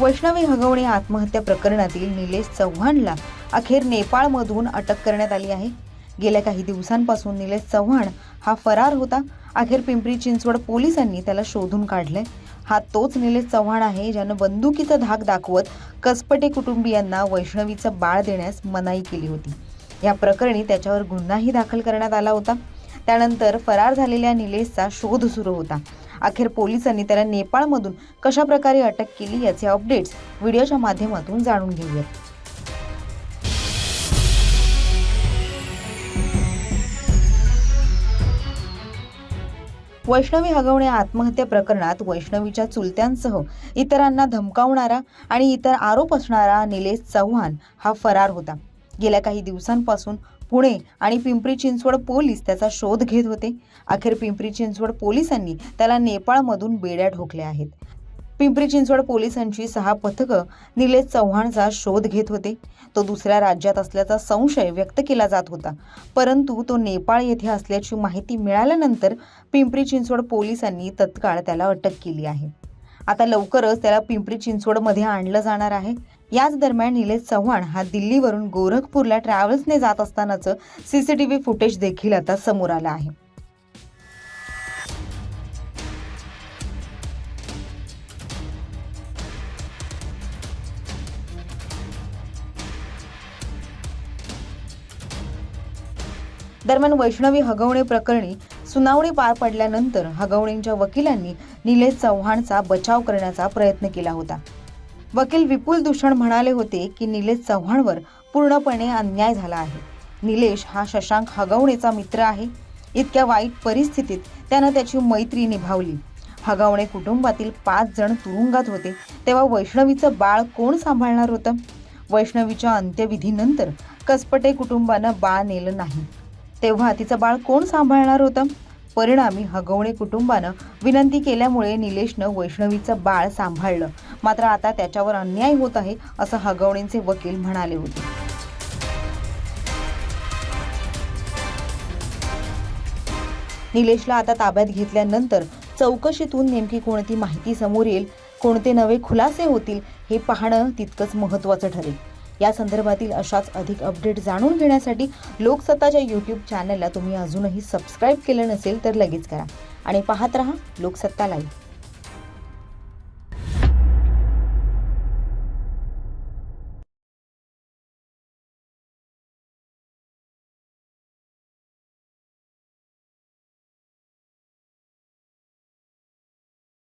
वैष्णवी हगवणे आत्महत्या प्रकरणातील निलेश चव्हाणला अखेर नेपाळमधून अटक करण्यात आली आहे. गेल्या काही दिवसांपासून निलेश चव्हाण हा फरार होता. अखेर पिंपरी चिंचवड पोलिसांनी त्याला शोधून काढलंय. हा तोच निलेश चव्हाण आहे ज्यानं बंदुकीचा धाक दाखवत कसपटे कुटुंबियांना वैष्णवीचं बाळ देण्यास मनाई केली होती. या प्रकरणी त्याच्यावर गुन्हाही दाखल करण्यात आला होता. त्यानंतर फरार झालेल्या निलेशचा शोध सुरू होता. अखेर पोलिसांनी त्याला नेपाळमधून कशा प्रकारे अटक केली याचे अपडेट्स व्हिडिओच्या माध्यमातून जाणून घेऊयात. वैष्णवी हगवणे आत्महत्या प्रकरणात वैष्णवीच्या चुलत्यांसह इतरांना धमकावणारा आणि इतर आरोप असणारा निलेश चव्हाण हा फरार होता. गेल्या काही दिवसांपासून पुणे आणि पिंपरी चिंचवड पोलीस त्याचा शोध घेत होते. अखेर पिंपरी चिंचवड पोलिसांनी त्याला नेपाळमधून बेड्या ठोकल्या आहेत. पिंपरी चिंचवड पोलिसांची सहा पथकं निलेश चव्हाणचा शोध घेत होते. तो दुसऱ्या राज्यात असल्याचा संशय व्यक्त केला जात होता. परंतु तो नेपाळ येथे असल्याची माहिती मिळाल्यानंतर पिंपरी चिंचवड पोलिसांनी तत्काळ त्याला अटक केली आहे. आता लवकरच त्याला पिंपरी चिंचवडमध्ये आणलं जाणार आहे. याच दरम्यान निलेश चव्हाण हा दिल्लीवरून गोरखपूरला ट्रॅव्हल्सने जात असतानाचं सीसीटीव्ही फुटेज देखील आता समोर आलं आहे. दरम्यान वैष्णवी हगवणे प्रकरणी सुनावणी पार पडल्यानंतर हगवणेंच्या वकिलांनी निलेश चव्हाणचा बचाव करण्याचा प्रयत्न केला होता. वकील विपुल दूषण म्हणाले होते की निलेश चव्हाणवर पूर्णपणे अन्याय झाला आहे. निलेश हा शशांक हगवणेचा मित्र आहे. इतक्या वाईट परिस्थितीत त्यानं त्याची मैत्री निभावली. हगवणे कुटुंबातील पाच जण तुरुंगात होते. तेव्हा वैष्णवीचं बाळ कोण सांभाळणार होतं? वैष्णवीच्या अंत्यविधीनंतर कसपटे कुटुंबानं बाळ नेलं नाही. तेव्हा तिचं बाळ कोण सांभाळणार होतं? परिणामी हगवणे कुटुंबानं विनंती केल्यामुळे निलेशनं वैष्णवीचं बाळ सांभाळलं. मात्र आता त्याच्यावर अन्याय होत आहे असं हगवणेंचे वकील म्हणाले होते. निलेशला आता ताब्यात घेतल्यानंतर चौकशीतून नेमकी कोणती माहिती समोर येईल कोणते नवे खुलासे होतील हे पाहणं तितकंच महत्त्वाचं ठरेल. या संदर्भातील अशाच अधिक अपडेट जाणून घेण्यासाठी लोकसत्ताच्या यूट्यूब चॅनलला तुम्ही अजूनही सबस्क्राईब केलं नसेल तर लगेच करा. आणि पाहत रहा लोकसत्ता लाईव्ह